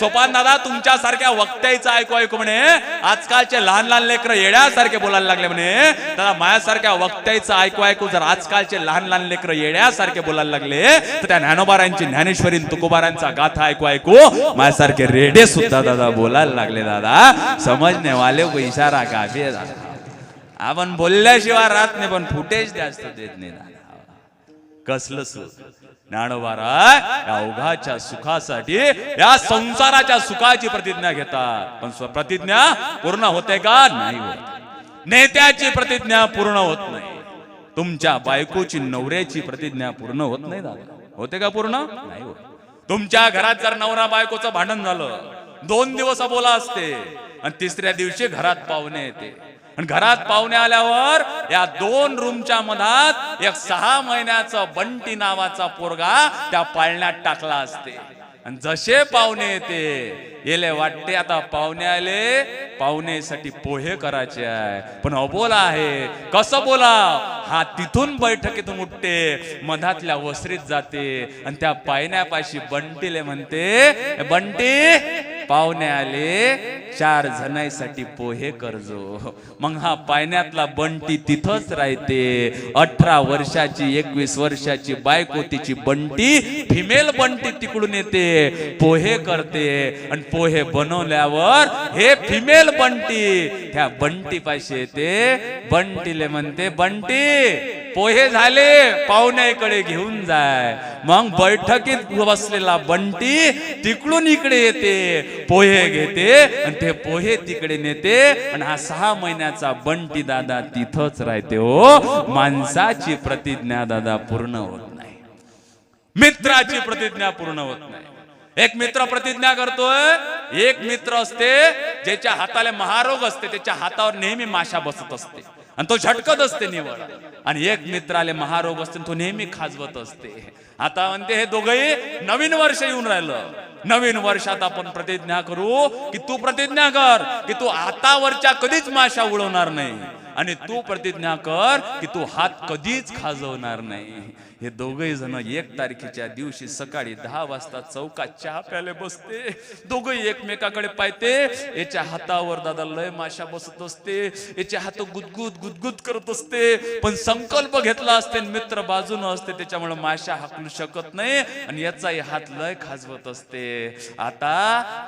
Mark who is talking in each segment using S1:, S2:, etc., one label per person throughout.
S1: सोपान दादा तुमच्यासारख्या वक्त्याचं ऐकू ऐकू म्हणे आजकालचे लहान लहान लेकर येड्यासारखे बोलायला लागले म्हणे. दादा माझ्यासारख्या वक्त्याचं ऐकू ऐकू जर आजकालचे लहान लहान लेकर येड्यासारखे बोलायला लागले तर त्या ज्ञानोबारांची ज्ञानेश्वरी तुकोबारांचा गाथा ऐकू ऐकू माझ्यासारखे रेडे सुद्धा दादा बोलायला लागले दादा. समजने वाले इशारा काफी दादा. आपण बोलल्याशिवाय राहत नाही पण फुटेज जास्त देत नाही दादा. कसलं सुख या ओघाच्या सुखासाठी या संसाराच्या सुखाची प्रतिज्ञा घेतात. पण स्व- प्रतिज्ञा पूर्ण होते का? नाही होत. नेत्याची प्रतिज्ञा पूर्ण होत नाही. तुमच्या बायकोची नवऱ्याची प्रतिज्ञा पूर्ण होत नाही दादा. होते का पूर्ण? नाही होत. तुमच्या घरात जर नवरा बायकोचं भांडण झालं दोन दिवस बोला असते आणि तिसऱ्या दिवशी घरात पाहुणे येते. आणि घरात पाहुणे आल्यावर या दोन रूमच्या मधात एक सहा महिन्याचा बंटी नावाचा पोरगा त्या पाळण्यात टाकला असते. आणि जसे पाहुणे येते येले वाटते आता पाहुणे आले पाहुणेसाठी पोहे करायचे आहे. पण अबोला आहे कसं बोला? हा तिथून बैठकीतून उठते मधातल्या वसरीत जाते आणि त्या पायण्यापाशी बंटीले म्हणते बंटी पाहुणे आले चार जणांसाठी पोहे करजो. मग हा पाण्यातला बंटी तिथंच राहते. अठरा वर्षाची एकवीस वर्षाची बायको तिची बंटी फिमेल बंटी तिकडून येते. पोहे करते. आणि पोहे बनवल्यावर हे फिमेल बंटी त्या बंटी पाशी येते. बंटीले म्हणते बंटी पोहे झाले पाहुण्याकडे घेऊन जाय. मग बैठकीत बसलेला बंटी तिकडून इकडे येते पोहे घेते आणि ते पोहे तिकडे नेते आणि हा सहा महिन्याचा बंटी दादा तिथंच राहते हो. माणसाची प्रतिज्ञा दादा पूर्ण होत नाही. मित्राची प्रतिज्ञा पूर्ण होत नाही. एक मित्र प्रतिज्ञा करतोय एक मित्र असते ज्याच्या हाताला महारोग असते त्याच्या हातावर नेहमी माशा बसत असते. आणि तो झटकत असते निवड. आणि एक मित्राले महारोग असते तो नेहमी खाजवत असते. आता म्हणते हे दोघही नवीन वर्ष येऊन राहिलं. नवीन वर्षात आपण प्रतिज्ञा करू की तू प्रतिज्ञा कर की तू हातावरच्या कधीच माशा उडवणार नाही. आणि तू प्रतिज्ञा कर की तू हात कधीच खाजवणार नाही. हे दोघही जण एक तारखेच्या दिवशी सकाळी दहा वाजता चौकात चहा प्याले बसते. दोघही एकमेकाकडे पाहते. याच्या हातावर दादा लय माशा बसत असते. याचे हात गुदगुद गुदगुद करत असते. पण संकल्प घेतला असते मित्र बाजून असते. त्याच्यामुळे माशा हाकलू शकत नाही आणि याचाही हात लय खाजवत असते. आता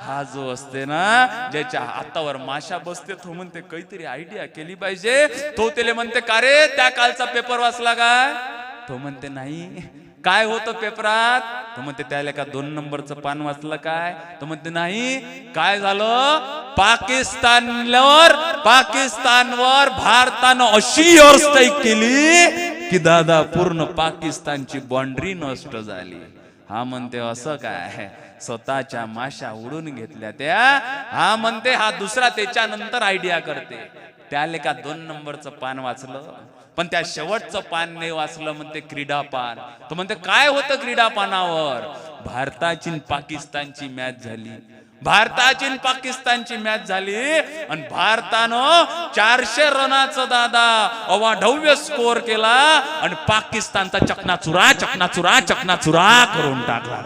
S1: हा जो असते ना ज्याच्या हातावर माशा बसते तो म्हणते काहीतरी आयडिया केली पाहिजे. तो त्याला म्हणते का रे? त्या कालचा पेपर वाचला का? तो म्हणते नाही. काय होतं पेपरात? तो म्हणते त्याला का दोन नंबरचं पान वाचलं काय? तो म्हणते नाही. काय झालं? पाकिस्तानवर पाकिस्तानवर भारतानं अशी व्यवस्था केली की दादा पूर्ण पाकिस्तानची बाउंड्री नष्ट झाली. हा म्हणते असं काय? स्वतःच्या माशा उडून घेतल्या त्या. हा म्हणते हा दुसरा त्याच्यानंतर आयडिया करते. त्याले का दोन नंबरचं पान वाचलं. पण त्या शेवटचं पान नाही वाचलं म्हणते क्रीडा पान तो म्हणते काय होतं क्रीडा पानावर भारताची पाकिस्तानची मॅच झाली. भारताची पाकिस्तानची मॅच झाली आणि भारतानं चारशे रनाचं दादा अवाढव्य स्कोअर केला आणि पाकिस्तानचा चकनाचुरा चकनाचुरा चकनाचुरा करून टाकला.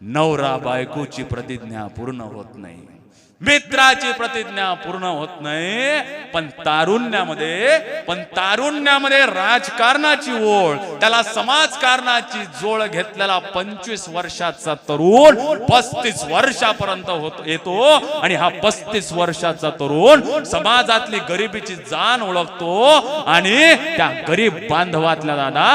S1: नवरा बायकोची प्रतिज्ञा पूर्ण होत नाही. मित्राची प्रतिज्ञा पूर्ण होत नाही पण तारुण्यामध्ये पण तारुण्यामध्ये राजकारणाची ओढ त्याला समाजकारणाची जोड घेतलेला पंचवीस वर्षाचा तरुण पस्तीस वर्षापर्यंत होत येतो. आणि हा पस्तीस वर्षाचा तरुण समाजातली गरिबीची जाण ओळखतो. आणि त्या गरीब बांधवातल्या दादा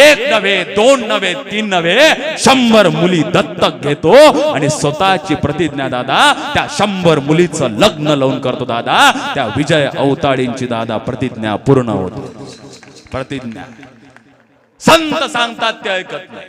S1: एक नव्हे दोन नव्हे तीन नव्हे शंभर मुली दत्तक घेतो. आणि स्वतःची प्रतिज्ञा दादा त्या शंभर मुलीचं लग्न लावून करतो दादा. त्या विजय अवताळींची दादा प्रतिज्ञा पूर्ण होते. प्रतिज्ञा. संत सांगतात ते ऐकत नाही.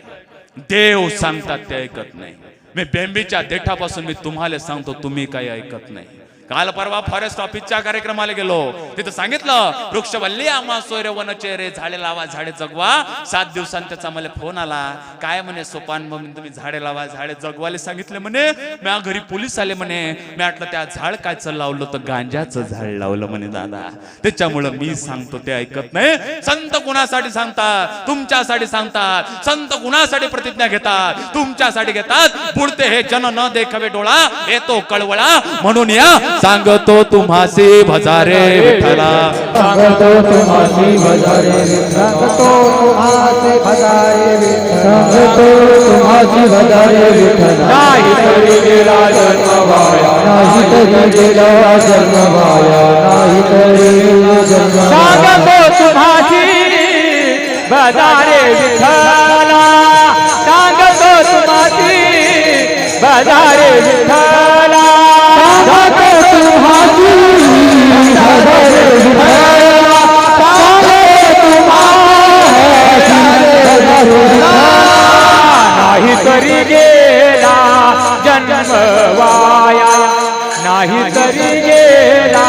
S1: देव सांगतात ते ऐकत नाही. मी बेंबीच्या देठापासून मी तुम्हाला सांगतो तुम्ही काही ऐकत नाही. काल परवा फॉरेस्ट ऑफिसच्या कार्यक्रमाला गेलो. तिथं सांगितलं वृक्षवल्ली आम्हा सोयरे वनचेरे झाडे लावा झाडे जगवा. सात दिवसांत त्याचा मला फोन आला. काय म्हणे सोपान म्हणून तुम्ही झाडे लावा झाडे जगवाले सांगितले म्हणे? म्या घरी पोलीस आले म्हणे. मी म्हटलं त्या झाड कायचं लावलं तर गांजाचं झाड लावलं म्हणे दादा. त्याच्यामुळं मी सांगतो ते ऐकत नाही. संत कुणासाठी सांगतात? तुमच्यासाठी सांगतात. संत कुणासाठी प्रतिज्ञा घेतात? तुमच्यासाठी घेतात. पुढते हे जन न देखावे डोळा येतो कळवळा. म्हणून या सांगतो तुम्हासी भजारे विठ्ठला.
S2: सांगतो तुम्हासी भजारे सांगतो तुम्हासी भजारे सांगतो तुम्हासी भजारे विठ्ठल. नाही तरी गेला जन्म वाया नाही तरी गेला जन्म वाया नाही तरी जन्म सांगतो तुम्हासी भजारे विठ्ठला. सांगतो तुम्हासी भजारे विठ्ठला. सांगतो नाही तरी गेला जन्म वाया नाही तरी गेला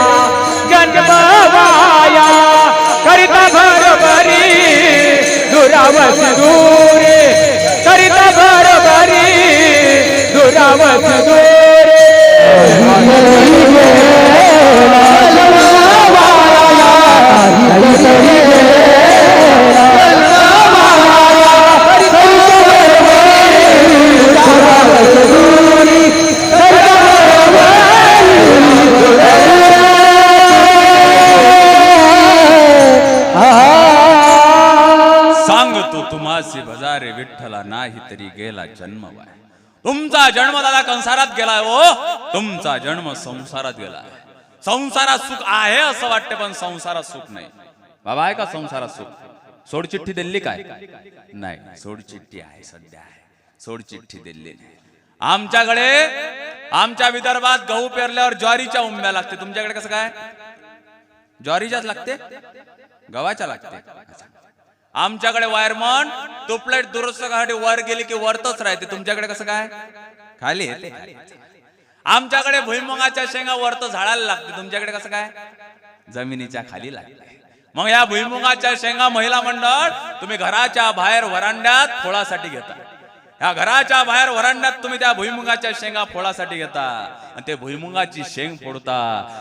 S2: जन्म वाया. करिता बरोबरी दुरावस दूरे. करिता बरोबरी दुरावस दूरे.
S1: संसारात गेलाय हो. तुमचा जन्म संसारात गेलाय संसारात सुख आहे असं वाटतं पण संसारात सुख नाही. बाबा आहे का संसारात सुख? सोड चिठ्ठी दिली काय? नाही सोड चिठ्ठी आहे सध्या. आहे सोड चिठ्ठी दिली नाही. आमच्याकडे आमच्या विदर्भात गहू पेरल्यावर ज्वारीच्या उंब्या लागते. तुमच्याकडे कसं काय? ज्वारीच्याच लागते? गव्हाच्या लागते. आमच्याकडे वायरमन तुपलेट दुरुस्त करायसाठी वर गेली की वरतच राहते. तुमच्याकडे कसं काय? खाली येते. आमच्याकडे भुईमुगाच्या शेंगा वरत झाडाला लागते. तुमच्याकडे कसं काय? जमिनीच्या खाली लागते. मग या भुईमुगाच्या शेंगा महिला मंडळ तुम्ही घराच्या बाहेर वरांड्यात फोळासाठी घेता. या घराच्या बाहेर वरांड्यात तुम्ही त्या भुईमुगाच्या शेंगा फोळासाठी घेता. आणि ते भुईमुगाची शेंग फोडता.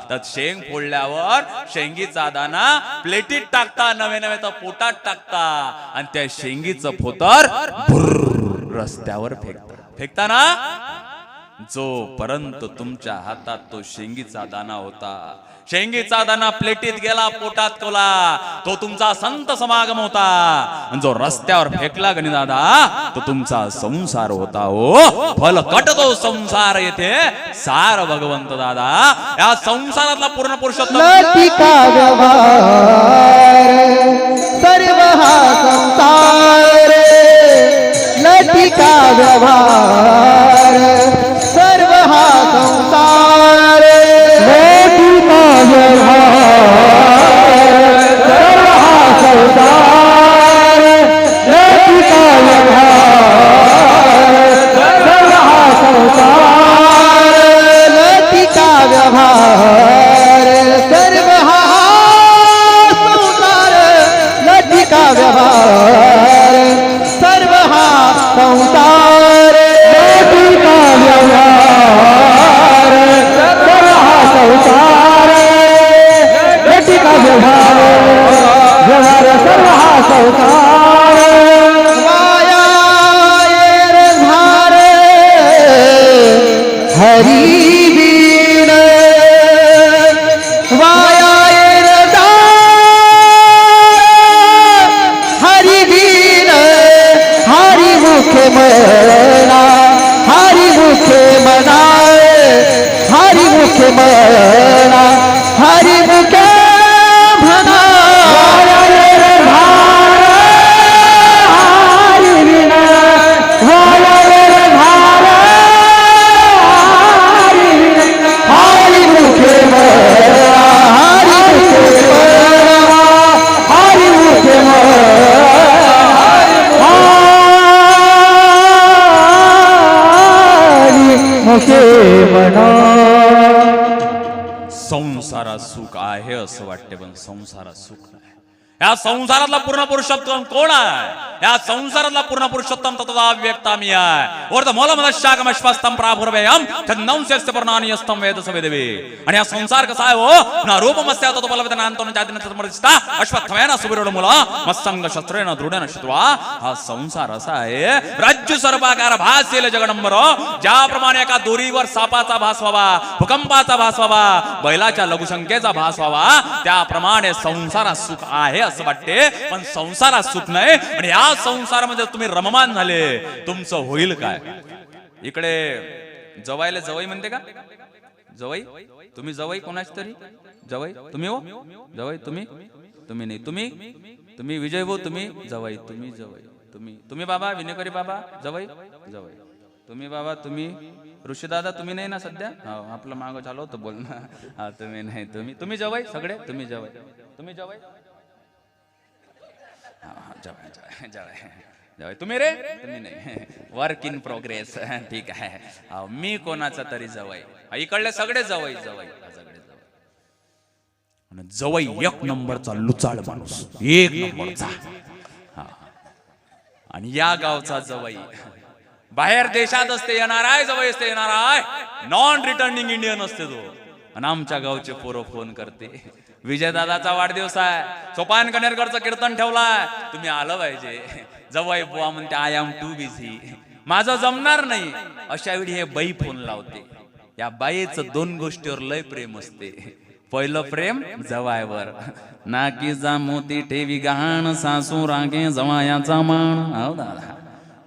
S1: तर शेंग फोडल्यावर शेंगीचा दाना प्लेटीत टाकता नवे नवे तर पोटात टाकता. आणि त्या शेंगीचं फोतर रस्त्यावर फेकता. फेकताना? जो जोपर्यंत तुमच्या हातात तो शेंगीचा दाना होता शेंगीचा दाना प्लेटीत गेला पोटात कोला तो तुमचा संत समागम होता. जो रस्त्यावर फेकला गणी दादा तो तुमचा संसार होता हो. फल कटतो संसार येथे सार भगवंत दादा. या संसारातला पूर्ण पुरुषोत्तम.
S2: सर्व हा संसार. लतिका व्यवहार सर्व हा संसार लतिका व्यवहार सर्व हा संसार लतिका व्यवहार सर्व हा संसार लतिका व्यवहार। हा
S1: आहे असं वाटते पण संसारात सुख नाही. या संसारातला पूर्ण पुरुषोत्तम कोण आहे? या संसारातला पूर्ण पुरुषोत्तम तत्वा व्यक्त आम्ही आहे. वर्ध मोल मदशाकम अश्वस्तम प्राभुर्वयम छंदम शेस्त वेद आणि हा संसार कसा आहे हो? ना रूप मस्या तो बलवत नांतो जातीन समर्थिता अश्वत्थमेन सुबिरोड मुला. मत्संग शस्त्रेन दृढन शत्वा हा संसार असा आहे. राज्य सर्वाकार भासेल जगडंबर. ज्याप्रमाणे एका दोरीवर सापाचा भास व्हावा भूकंपाचा भास व्हावा बैलाच्या लघुसंख्येचा भास व्हावा त्याप्रमाणे संसारात सुख आहे असं वाटते. पण संसारात सुख नाही. आणि या संसारामध्ये तुम्ही रममान झाले तुमचं होईल काय? इकडे जवायला जवई म्हणते का? जवई? तुम्ही जवई कोणाची तरी? जवई? तुम्ही हो? जवई तुम्ही? तुम्ही नाही. तुम्ही? तुम्ही विजय भाऊ तुम्ही जवई तुम्ही जवई तुम्ही. तुम्ही बाबा विनेकरी बाबा जवई? जवई. तुम्ही बाबा तुम्ही? ऋषीदादा तुम्ही नाही ना सध्या? आपलं मागं झालं होतं ना हा तुम्ही नाही तुम्ही. तुम्ही जवई सगळे? तुम्ही जवई. तुम्ही जवई? हा, हा, जवळ तुम्ही रे तुम्ही नाही वर्क इन प्रोग्रेस ठीक आहे मी कोणाचा तरी जवळ इकडले सगळे जवळ जवळ सगळे जवळ जवळ एक नंबरचा लुचाळ माणूस एक नंबरचा हा. आणि या गावचा जवई बाहेर देशात असते येणार आहे जवळ असते येणार आहे नॉन रिटर्निंग इंडियन असते तो आणि आमच्या गावचे पोरं फोन करते विजयदादाचा वाढदिवस आहे. सोपान कनेरकरचं कीर्तन ठेवलाय. तुम्ही आलं पाहिजे. जवळ बुवा म्हणते आय एम टू बिझी माझं जमणार नाही. अशा वेळी हे बाई फोन लावते. या बाईच दोन गोष्टीवर लय प्रेम असते. पहिलं प्रेम जवायवर. नाकी जा मोती ठेवी गहाण सासू रागे जवायाचा मान. हो दादा.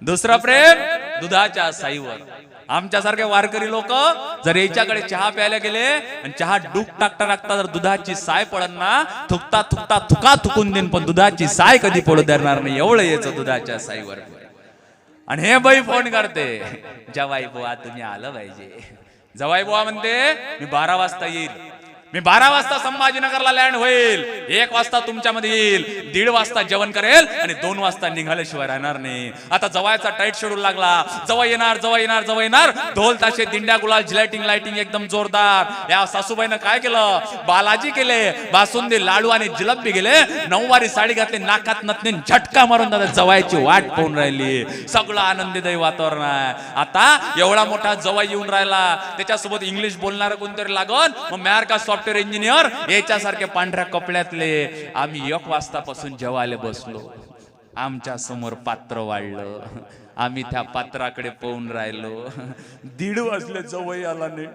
S1: दुसरं प्रेम दुधाच्या साईवर. आमच्यासारखे वारकरी लोक जर याच्याकडे चहा प्यायला गेले आणि चहा डुक टाकता टाकता जर दुधाची साय पडन ना थुकता थुकता थुका थुकून देईन पण दुधाची साय कधी पडू देणार नाही एवढं यायचं दुधाच्या साईवर. आणि हे बाई फोन करते जवाई बुवा तुम्ही आलं पाहिजे. जवाई बुवा म्हणते मी बारा वाजता येईल. मी बारा वाजता संभाजीनगरला लँड होईल. एक वाजता तुमच्यामध्ये येईल. दीड वाजता जेवण करेल आणि दोन वाजता निघाल्याशिवाय राहणार नाही. आता जवायचा टाईट शेड्यूल लागला. जवळ येणार जवळ येणार जवळ येणार. ढोल ताशे दिंड्या गुलाल जिलाइटिंग लाइटिंग एकदम जोरदार. या सासूबाईनं काय केलं? बालाजी केले बासुंदी लाडू आणि जिलबी गेले. नऊवारी साडी घातली नाकात नतनी झटका मारून दादा जवायची वाट पाहून राहिली. सगळं आनंदीदायी वातावरण आहे. आता एवढा मोठा जवाई येऊन राहिला. त्याच्यासोबत इंग्लिश बोलणार कोणतरी लागन? मग मॅर का सॉफ्ट सॉफ्टवेअर इंजिनियर याच्यासारख्या पांढऱ्या कपड्यातले. आम्ही एक वाजतापासून जेवायला बसलो. आमच्यासमोर पात्र वाढलं. आम्ही त्या पात्राकडे पाहून राहिलो. दीड वाजले जवळ आला नाही.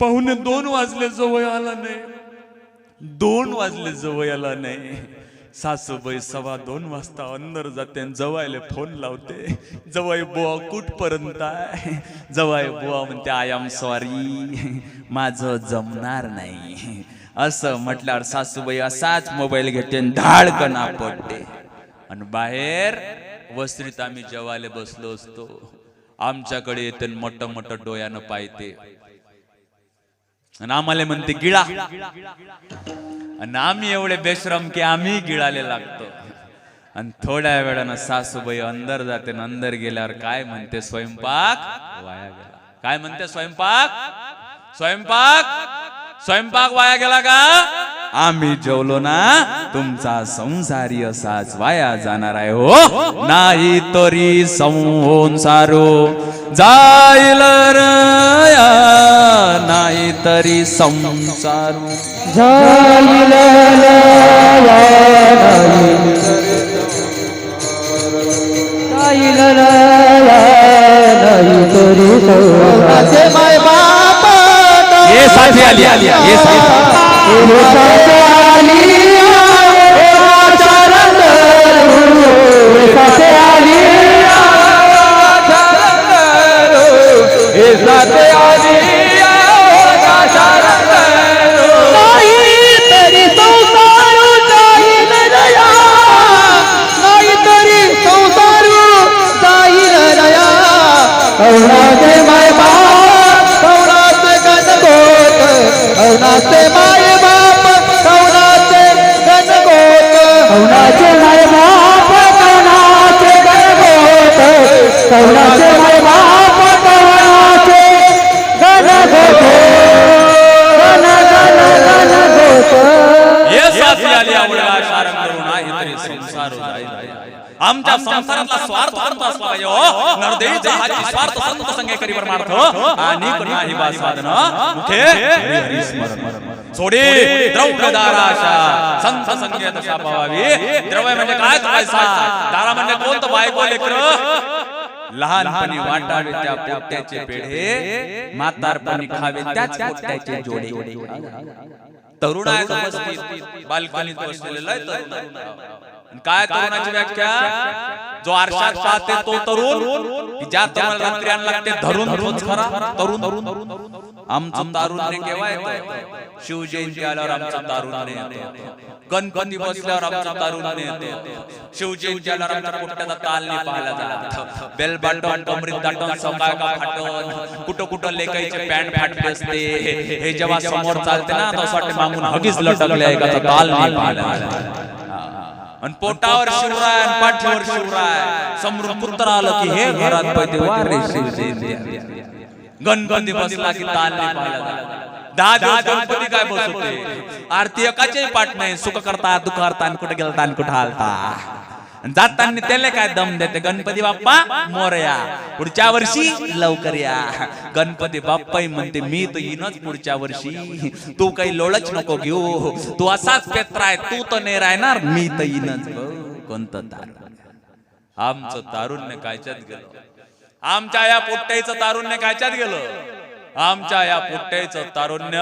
S1: पाहुणे दोन वाजले जवळ आला नाही. दोन वाजले जवळ आला नाही. सासूबाई सव्वा दोन वाजता अंदर जाते आणि जवायला फोन लावते. जवाई बुवा कुठपर्यंत आहे? जवाई बुवा म्हणते आय एम सॉरी माझं जमणार नाही. असं म्हटल्यावर सासूबाई असाच मोबाईल घेते आणि पडते. आणि बाहेर वस्त्रीत आम्ही जेवायला बसलो असतो. आमच्याकडे येते आणि मोठं मोठं डोळ्यानं पाहते. आणि आम्हाला म्हणते गिळा. आणि आम्ही एवढे बेश्रम की आम्ही गिळाले लागतो. आणि थोड्या वेळानं सासूबाई अंदर जाते आणि अंदर गेल्यावर काय म्हणते स्वयंपाक? वाया गेला. काय म्हणते स्वयंपाक? स्वयंपाक? स्वयंपाक वाया गेला का? आम्ही जेवलो ना तुमचा संसारी असाच वाया जाणार आहे हो. नाही तरी संसारो जाईल रया, नाही तरी संसारो.
S2: जाईल नाही तरी माय बाप
S1: ये साथी आली आली ये साथी.
S2: तरी
S1: परमार्थ आणि नाही बा साधन मुखे हरी स्मरण. सोडे द्रव्य दाराशा. संत संगे दशा पावावी. द्रव्य म्हणजे काय? पैसा दारा म्हणजे कोणतं बायको लेकर? लहानपणी वाटावे त्या पोट्याचे पेढे. म्हातारपणी खावे त्याच पोट्याचे जोडे. तरुण आहे. बसलेला तरुण काय तरुणाची व्याख्या? जो आरशात पाहते तो तरुण ज्या तरुणाला रात्री आणला लागते धरून तोच खरा तरुण. आमचं तारुण्य केव्हा येतं शिवजयंती आल्यावर आमचं तारुण्य येतं गणपती बसल्यावर आमचं तारुण्य येतं शिवजयंती आल्यावर आमच्या पोट्याचा ताल नाही पाहायला जात. बेल बाटन कमरीत दाटन सकाळ का फाटन कुठं कुठं लेकाईचे पॅन्ट फाटले असते. हे जेव्हा समोर चालते ना तर असं वाटते मागून हगीच लटकले तो ताल नाही पाहायला. आणि पोटावर शिवराय आणि पाठीवर शिवराय. समृद्ध पुत्र आलं की हे घरात पैते वारे गणपती बसला की ताल नाही पाहायला जात. दहा गणपती काय बसवते आरती एकाचे पाठ नाही. सुख करता दुख करता आणि कुठे गेलता आणि कुठं हालता जाताना त्याला काय दम देते? गणपती बाप्पा मोरया. पुढच्या वर्षी लवकर या. गणपती बाप्पा म्हणते मी तर येईनच पुढच्या वर्षी. तू काही लोळच नको घेऊ. तू असाच पेत्र आहे तू तर नाही राहणार. मी तर येणच हो, कोणतं तारुण आमचं तारुण्य कायच्यात गेलं? आमच्या या पोट्ट्याचं तारुण्य कायच्यात गेलं? आमच्या या पोट्ट्याचं तारुण्य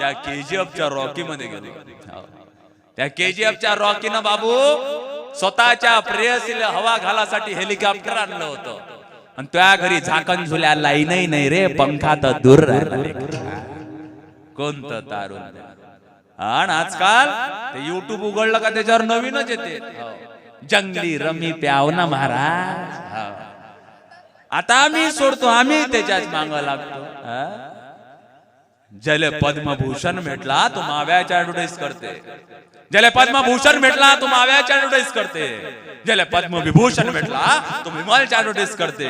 S1: त्या केजीएफच्या रॉकी मध्ये गेलं. हो. त्या केजीएफच्या रॉकीनं बाबू स्वतःच्या प्रेयसीला हवा घालासाठी हेलिकॉप्टर आणलं होतं. आणि त्या घरी झाकण झुल्या लाईनही नाही रे पंखा तर दूर कोणतं तारुण्य? आणि आजकाल ते युट्यूब उघडलं का त्याच्यावर नवीनच येते. हो. जंगली रमी प्याव ना महाराज हो. आता आम्ही सोडतो आम्ही त्याच्यात मांग लागतो. हा? पद्मभूषण भेटला तो माव्याच्या ऍडव्हर्टाईज करते. ज्याला पद्मभूषण भेटला तो माव्याच्या ऍडव्हर्टाईज करते ज्याला पद्मविभूषण भेटला तो विमलच्या ऍडव्हर्टाईज करते.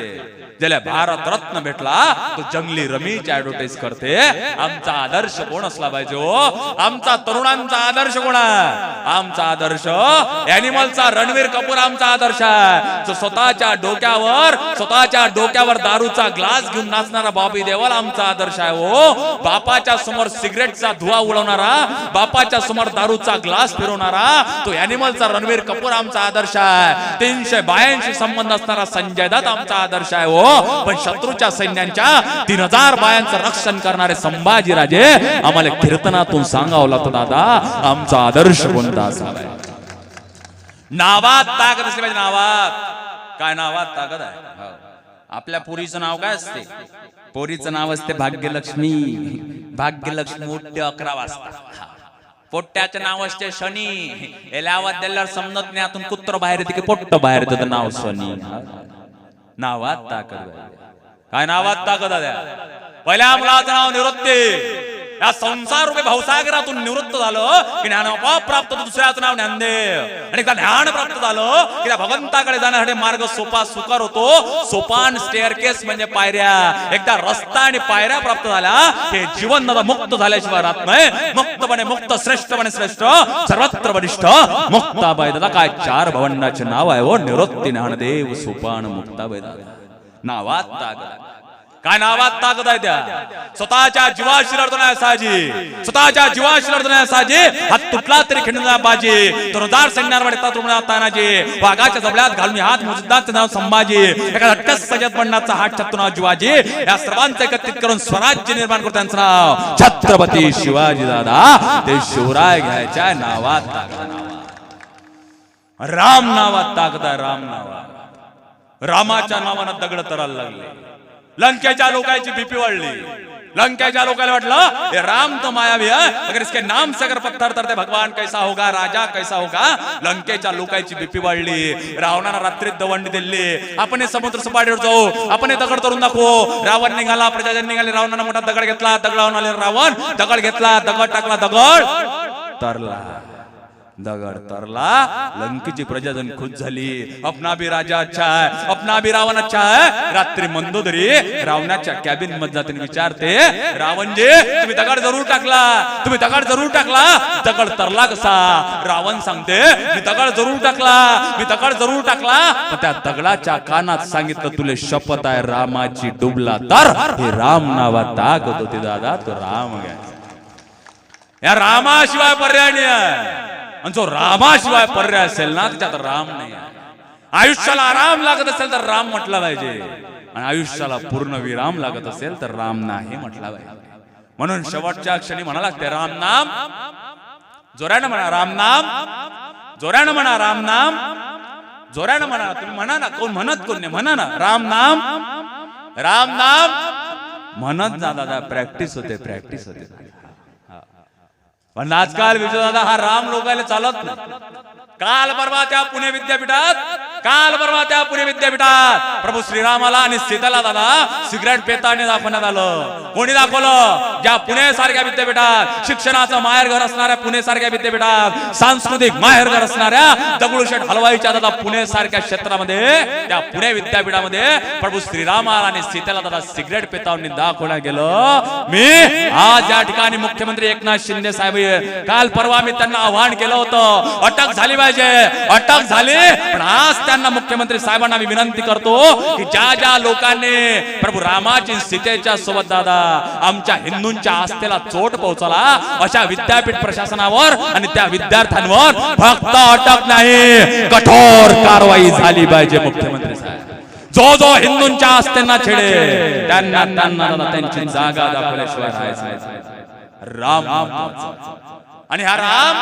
S1: ज्याला भारत रत्न भेटला तो जंगली रमीच्या ऍडव्हर्टाईज करते. आमचा आदर्श कोण असला पाहिजे हो? आमचा तरुणांचा आदर्श कोण आहे? आमचा आदर्श अॅनिमलचा रणवीर कपूर आमचा आदर्श आहे. जो स्वतःच्या डोक्यावर स्वतःच्या डोक्यावर दारूचा ग्लास घेऊन नाचणारा बॉबी देवल आमचा आदर्श आहे हो. बापाच्या समोर सिगरेटचा धुवा उडवणारा बापाच्या समोर दारूचा ग्लास फिरवणारा तो अॅनिमलचा रणवीर कपूर आमचा आदर्श आहे. तीनशे बायांशी संबंध असणारा संजय दत्त आमचा आदर्श आहे हो. पण शत्रूच्या सैन्यांच्या तीन हजार बायांचं रक्षण करणारे संभाजीराजे आम्हाला कीर्तनातून सांगावं लागतं दादा. आमचा आदर्श कोणता असावा? नावात ताकद असली पाहिजे नावात. काय नावात? ताकद आहे. हो. आपल्या पुरीचं नाव काय असते? पोरीचं नाव असते भाग्यलक्ष्मी. भाग्यलक्ष्मी मोठे अकरा वाजता. पोट्ट्याचं नाव असते शनी. याला आवाज दिल्यावर समजत नाही आतून कुत्र बाहेर येते की पोट्ट बाहेर येतं नाव शनी. नावात ताकद. काय नावात ताकद आहे पहिल्या मुलाचं नाव निवृत्ती. या संसार रूपी भावसागरातून निवृत्त झालं की ज्ञानोपाप प्राप्त दुसऱ्याचं नाव ज्ञानदेव. आणि एकदा ज्ञान प्राप्त झालं की त्या भगवंताकडे जाण्यासाठी मार्ग सोपा सुकर होतो. सोपान स्टेअरकेस म्हणजे पायऱ्या. एकदा रस्ता आणि पायऱ्या प्राप्त झाल्या हे जीवन दादा मुक्त झाल्याशिवाय राहत नाही. मुक्तपणे मुक्त श्रेष्ठपणे श्रेष्ठ सर्वत्र वरिष्ठ मुक्ताबाई दादा काय चार भवंडाचे नाव आहे हो. निवृत्ती ज्ञानदेव सोपान मुक्ताबाई दादा नावात काय नावात ताकद आहे त्या? स्वतःच्या जीवाशी लढतो साजी. स्वतःच्या जीवाशी लढतो साजी. हात तुटला तरी खिंडला बाजी. तुरदार सैन्यावर येतात रुग्णात तानाजी. वाघाच्या जबड्यात घालून हात मुजुद्दाचं नाव संभाजी. एका झटक्यात सजत बनण्याचा हात छत्तू नाव जीवाजी. या सर्वांचं एकत्रित करून स्वराज्य निर्माण करतो त्यांचं नाव छत्रपती शिवाजी दादा. ते शिवराय घ्यायच्या नावात ताकद राम नावात ताकद आहे राम नावात. रामाच्या नावानं दगड तरायला लागले. लंकेच्या लोकांची बीपी वाढली. लंकेच्या लोकांना वाटलं ये राम तो मायावी है? अगर इसके नाम से अगर पत्थर तरते भगवान कैसा होगा राजा कैसा होगा? लंकेच्या लोकांची बीपी वाढली. रावणाला रात्रीत दवंडी दिली. आपण हे समुद्र सपाटीवर जाऊ. आपण हे दगड तरून दाखवू. रावण निघाला प्रजाजन निघाले. रावणानं मोठा दगड घेतला. दगडावून आले रावण दगड घेतला. दगड टाकला दगड. तरला. दगड तरला लंकेची प्रजाजन खुश झाली. अपना भी राजा अच्छा आहे अपना भी रावण अच्छा आहे. रात्री मंदोदरी रावणाच्या कॅबिनमध्ये जाते आणि विचारते रावणजी तुम्ही दगड जरूर टाकला तुम्ही दगड जरूर टाकला. दगड तरला कसा? रावण सांगते मी दगड जरूर टाकला मी दगड जरूर टाकला. त्या दगडाच्या कानात सांगितलं तुले शपथ आहे रामाची डुबला तर. हे राम नावा ताकत होती दादा तो राम या रामाशिवाय पर्याय नाही आहे. आणि जो रामाशिवाय पर्याय असेल ना त्याच्यात राम नाही आयुष्याला आराम लागत असेल तर राम म्हटला पाहिजे. आणि आयुष्याला पूर्ण विराम लागत असेल तर राम नाही म्हटला पाहिजे. म्हणून शेवटच्या क्षणी म्हणा लागते राम नाम. जोरानं म्हणा राम नाम. जोरानं म्हणा राम नाम. जोरानं म्हणा तुम्ही म्हणा ना कोण म्हणत कोण नाही म्हणा ना राम नाम. राम नाम. म्हणत जा दादा प्रॅक्टिस होते प्रॅक्टिस होते. पण आजकाल विजयदादा हा राम लोकायला चालत नाही. काल परवा त्या पुणे विद्यापीठात काल परवा त्या पुणे विद्यापीठात प्रभू श्रीरामाला आणि सीताला दादा सिगरेट पेताने दाखवण्यात आलं. कोणी दाखवलं? ज्या पुणे सारख्या विद्यापीठात शिक्षणाचं माहेरघर असणाऱ्या पुणे सारख्या विद्यापीठात सांस्कृतिक माहेरघर असणाऱ्या दगडूशेठ हलवाईच्या दादा पुणे सारख्या क्षेत्रामध्ये त्या पुणे विद्यापीठामध्ये प्रभू श्रीरामाला आणि सीताला दादा सिगरेट पेतावणी दाखवण्यात गेलं. मी आज या ठिकाणी मुख्यमंत्री एकनाथ शिंदे साहेब काल परवा मी त्यांना आव्हान केलं होतं. अटक झाली पाहिजे अटक झाली. पण आज त्यांना मुख्यमंत्री साहेबांना मी विनंती करतो की ज्या ज्या लोकांनी प्रभू रामाची सीतेच्या सोबत दादा आमच्या हिंदूंच्या आस्थेला चोट पोहोचला अशा विद्यापीठ प्रशासनावर आणि त्या विद्यार्थ्यांवर फक्त अटक नाही कठोर कारवाई झाली पाहिजे मुख्यमंत्री साहेब. जो जो हिंदूंच्या आस्थेना छेडे त्यांना त्यांना त्यांची जागा दाखवल्याशिवाय राम आणि हा राम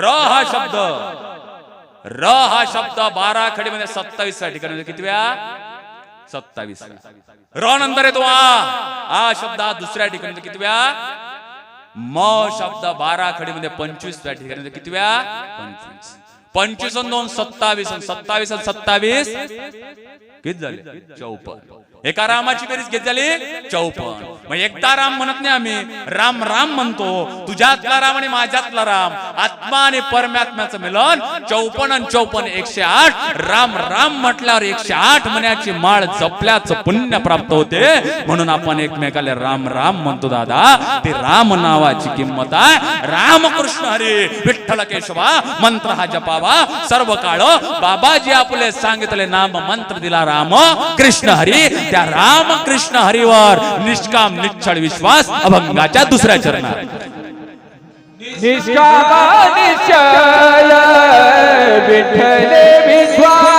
S1: र हा शब्द. र हा शब्द बारा खडीमध्ये सत्तावीस च्या ठिकाणी. किती वेळा? सत्तावीस र नंतर येतो आ. हा शब्द हा दुसऱ्या ठिकाणी. किती वेळा? म शब्द बारा खडीमध्ये पंचवीस त्या ठिकाणी. किती वेळा? पंचवीस. पंचवीस दोन सत्तावीस सत्तावीस सत्तावीस. किती झाले? चौपन एका रामाची बेरीज घेत झाली? चौपन मग एकदा राम म्हणत नाही आम्ही. राम राम म्हणतो तुझ्यातला राम आणि माझ्यातला राम. आत्मा आणि परमात्म्याचं मिलन. चौपन आणि चौपन एकशे आठ. राम राम म्हटल्यावर एकशे आठ महिन्याची माळ जपल्याचं पुण्य प्राप्त होते. म्हणून आपण एकमेकाला राम राम म्हणतो दादा. ते राम नावाची किंमत आहे. रामकृष्ण हरे विठ्ठल केशवा मंत्र हा जपा जपावा सर्व काळ बाबाजी आपले सांगितले नाम मंत्र दिला राम कृष्ण हरी. त्या राम कृष्ण हरीवर निष्काम निश्चळ विश्वास अभंगाच्या दुसऱ्या चरणात.
S2: निष्काम निश्चल विठ्ठले विश्वास.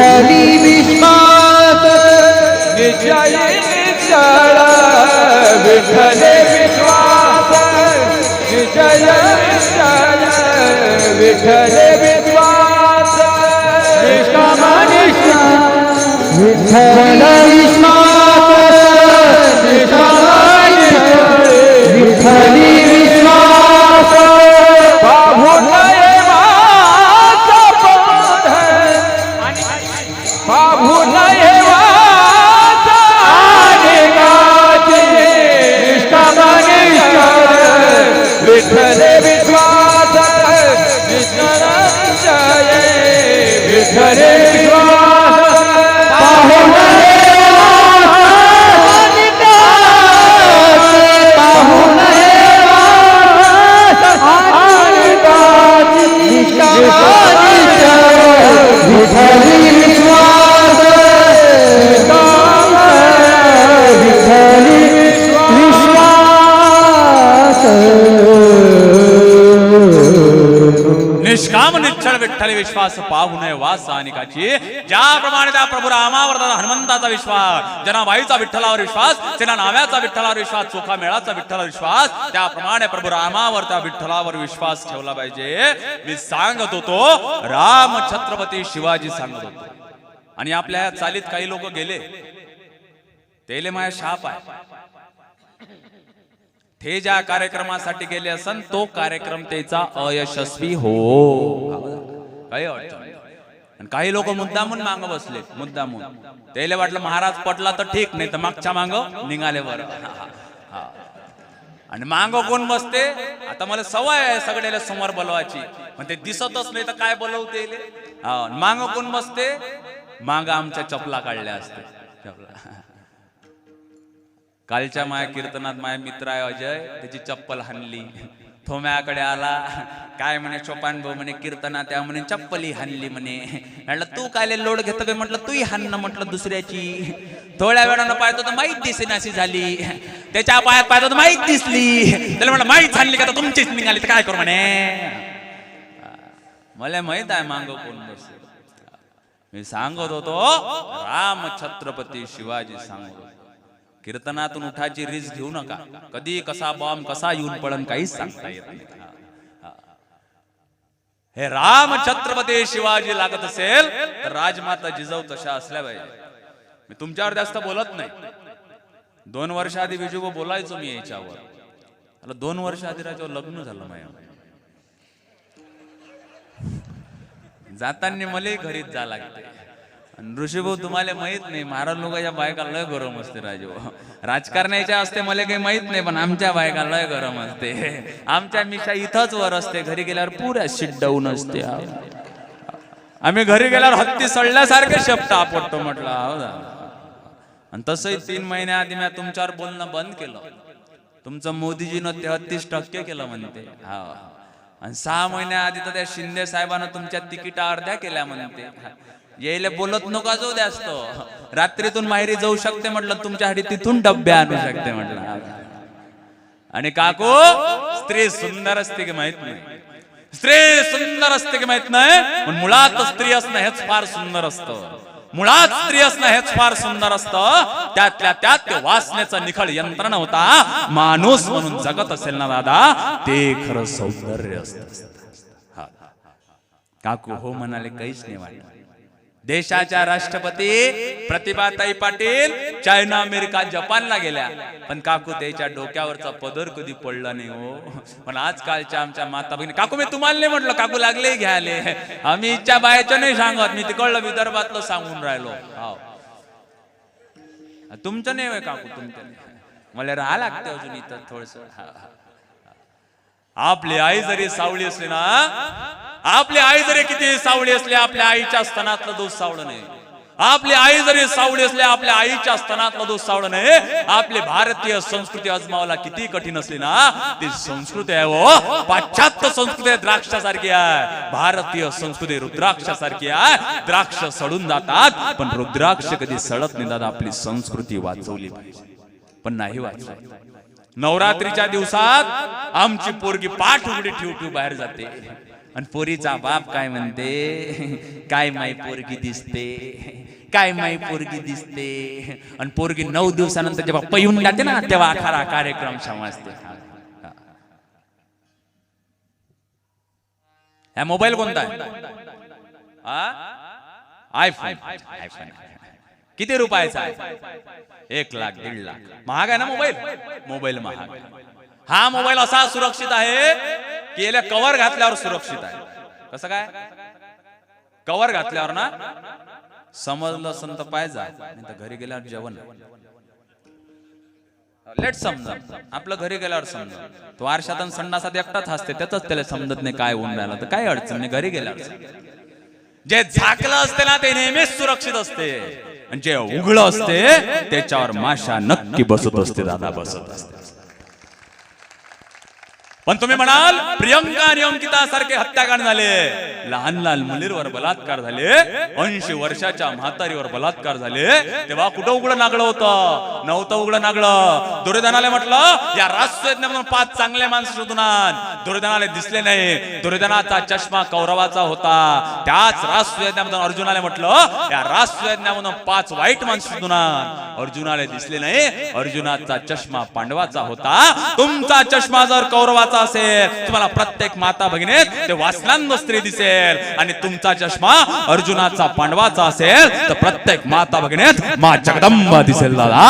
S2: विठ्ठली विठ्ठल विश्वास
S1: पाहू नये वास अनेकाची ज्याप्रमाणे त्या प्रभू रामावर हनुमंताचा विश्वास जनाबाईचा विठ्ठलावर विश्वास त्यांना नाव्याचा विठ्ठलावर विश्वास चोखा मेळाचा विठ्ठलावर विश्वास त्याप्रमाणे प्रभू रामावर त्या विठ्ठलावर विश्वास ठेवला पाहिजे. मी सांगत होतो राम छत्रपती शिवाजी सांगत होतो. आणि आपल्या चालीत काही लोक गेले. तेले माया शाप आहे. ते ज्या कार्यक्रमासाठी गेले असन तो कार्यक्रम त्याचा अयशस्वी हो. काही अडचण काही लोक मुद्दामून मांग बसले मुद्दामून. त्याला वाटलं महाराज पटला तर ठीक नाही तर मागच्या मांग निघाले बरं. आणि मांग कोण बसते? आता मला सवय आहे सगळ्याला समोर बोलवायची. पण ते दिसतच नाही तर काय बोलवते हा मांग कोण बसते? मांग आमच्या चपला काढल्या असते चपला. कालच्या माया कीर्तनात माझ्या मित्र आहे अजय त्याची चप्पल हाणली. थोम्याकडे आला. काय म्हणे चोपान भाऊ म्हणे कीर्तना त्या म्हणे चप्पली हाणली म्हणे. म्हटलं तू काय लोड घेतो काय म्हटलं तूही हाणणं म्हटलं दुसऱ्याची. थोड्या वेळानं पाहतो तर माहीत दिसेनाशी झाली. त्याच्या पायात पाहतो तर माहीत दिसली. त्याला म्हटलं माहीत झाली का तर तुमचीच निघाली तर काय करू म्हणे? मला माहीत आहे मांग कोण बस मी सांगत होतो राम छत्रपती शिवाजी सांगत होतो. कीर्तनातून उठाची रिस्क घेऊ नका. कधी कसा बॉम्ब कसा येऊन पडन काहीच सांगता येत नाही. हे राम छत्रपती शिवाजी लागत असेल तर राजमाता जिजाऊ तशा असल्या पाहिजे मी तुमच्यावर जास्त बोलत नाही. दोन वर्ष आधी विजू बोलायचो मी याच्यावर. मला दोन वर्ष आधी राजावर लग्न झालं माझ्या जाताना मला घरीच जा लागते. ऋषीभाऊ तुम्हाला माहीत नाही महाराज लोकांच्या बायका लय गरम असते राजू राजकारण्याच्या असते मला काही माहीत नाही पण आमच्या बायका लय गरम असते. आमच्या मिशा इथंच वर असते घरी गेल्यावर पुऱ्या शिट डाऊन असते. आम्ही घरी गेल्यावर हत्ती सडल्यासारखे शब्द आपटतो म्हटलं हो आणि तसंही तीन महिन्याआधी मी तुमच्यावर बोलणं बंद केलं. तुमचं मोदीजीनं तेहतीस टक्के केलं म्हणते. हा. आणि सहा महिन्याआधी तर त्या शिंदे साहेबानं तुमच्या तिकिटा अर्ध्या केल्या म्हणते. यायला बोलत नका जाऊ जास्त रात्रीतून माहेरी जाऊ शकते म्हटलं तुमच्यासाठी तिथून डब्बे आणू शकते म्हटलं. आणि काकू स्त्री सुंदर असते की माहीत नाही? स्त्री सुंदर असते की माहीत नाही? पण मुळात स्त्री असणं हेच फार सुंदर असतं. मुळात स्त्री असणं हेच फार सुंदर असतं. त्यातल्या त्यात ते निखळ यंत्रणा होता. माणूस म्हणून जगत असेल ना दादा ते खरं सौंदर्य असत. काकू हो म्हणाले काहीच नाही वाटत. देशाच्या राष्ट्रपती प्रतिभाताई पाटील चायना अमेरिका जपानला गेल्या. पण काकू त्याच्या डोक्यावरचा पदर कधी पडला नाही हो. पण आजकालच्या आमच्या माता बहिणी काकू मी तुम्हाला नाही म्हटलं काकू लागले घ्यायले. आम्ही इच्छा बायचं नाही सांगत मी तिकडलं विदर्भातलं सांगून राहिलो. हाव. तुमचं नाही होय काकू तुमचं नाही. मला राहा लागते अजून इथं थोडस. आपली आई जरी सावळी असली ना आपली आई जरी किती सावळी असली आपल्या आईच्या स्तनातलं दूध सावळं नाही आपली आई जरी सावळी असली आपल्या आईच्या स्तनातलं दूध सावळं नाही आपली भारतीय संस्कृती अजमावला किती कठीण असली ना? ती संस्कृती आहे हो. पाश्चात्य संस्कृती द्राक्षासारखी आहे. भारतीय संस्कृती रुद्राक्षासारखी आहे. द्राक्ष सडून जातात पण रुद्राक्ष कधी सडत नाही दादा. आपली संस्कृती वाचवली पाहिजे. पण नाही वाचवली नवरात्रीच्या दिवसात आमची पोरगी पाठ उघडी ठेवू ठेवू बाहेर जाते. आणि पोरीचा बाप काय म्हणते? काय माई पोरगी दिसते? काय माई पोरगी दिसते? आणि पोरगी नऊ दिवसानंतर जेव्हा पैऊन जाते ना तेव्हा खरा कार्यक्रम समजते हा. मोबाईल कोणता आहे? आयफोन आयफोन किती रुपयाचा आहे? एक लाख दीड लाख. महाग आहे ना मोबाईल? मोबाईल महाग. हा मोबाईल असा सुरक्षित आहे की याला कवर घातल्यावर सुरक्षित आहे. कसं काय? कव्हर घातल्यावर ना समजलं असं तर पाहिजे तर घरी गेल्यावर जेवण. लेट समजा आपलं घरी गेल्यावर समजा तो आरशात संडासात एकटाच हसते त्याच त्याला समजत नाही काय होऊन राहिलं. तर काय अडचण नाही घरी गेल्यावर जे झाकलं असते ना ते नेहमीच सुरक्षित असते. आणि जे उघड असते त्याच्यावर माशा नक्की बसत असते दादा बसत असते. पण तुम्ही म्हणाल प्रियंका आणि अंकिता सारखे हत्याकांड झाले. लहान लहान मुलींवर बलात्कार झाले ऐंशी वर्षाच्या म्हातारीवर बलात्कार झाले. तेव्हा कुठं उघडं नागलं होतं? नव्हतं उघडं नागलं दुर्योधनाला म्हटलं या राष्ट्रयज्ञामधून पाच चांगले माणसं शोधून दुर्योधनाला दिसले नाही. दुर्योधनाचा चष्मा कौरवाचा होता. त्याच राष्ट्रयज्ञामधून अर्जुनाला म्हटलं या राष्ट्रयज्ञामधून पाच वाईट माणसं शोधून अर्जुनाला दिसले नाही. अर्जुनाचा चष्मा पांडवाचा होता. तुमचा चष्मा जर कौरवाचा महत्त्वाचा असेल. तुम्हाला प्रत्येक माता भगिनीत ते वासनांद स्त्री दिसेल. आणि तुमचा चष्मा अर्जुनाचा पांडवाचा असेल तर प्रत्येक माता भगिनीत मा जगदंबा दिसेल दादा.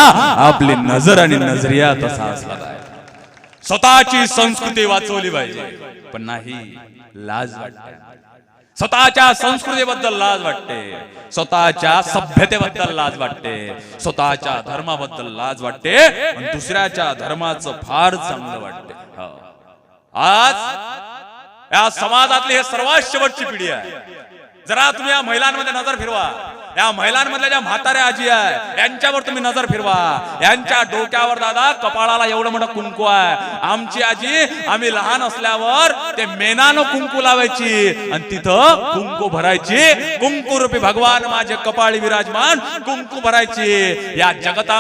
S1: आपली नजर आणि नजरिया तसा असला पाहिजे. स्वतःची संस्कृती वाचवली पाहिजे. पण नाही लाज वाटते. स्वतःच्या संस्कृतीबद्दल लाज वाटते. स्वतःच्या सभ्यतेबद्दल लाज वाटते. स्वतःच्या धर्माबद्दल लाज वाटते. दुसऱ्याच्या धर्माचं फार चांगलं वाटते. हो. आज या समाजातली हे सर्वात शेवटची पिढी आहे. जरा तुम्ही या महिलांमध्ये नजर फिरवा. या महिलांमधल्या ज्या म्हाताऱ्या आजी आहे यांच्यावर तुम्ही नजर फिरवा. यांच्या डोक्यावर दादा कपाळाला एवढं मोठं कुंकू आहे. आमची आजी आम्ही लहान असल्यावर ते मेनानं कुंकू लावायची. आणि तिथं कुंकू भरायची. कुंकू रूपी भगवान माझे कपाळी विराजमान कुंकू भरायची. या जगता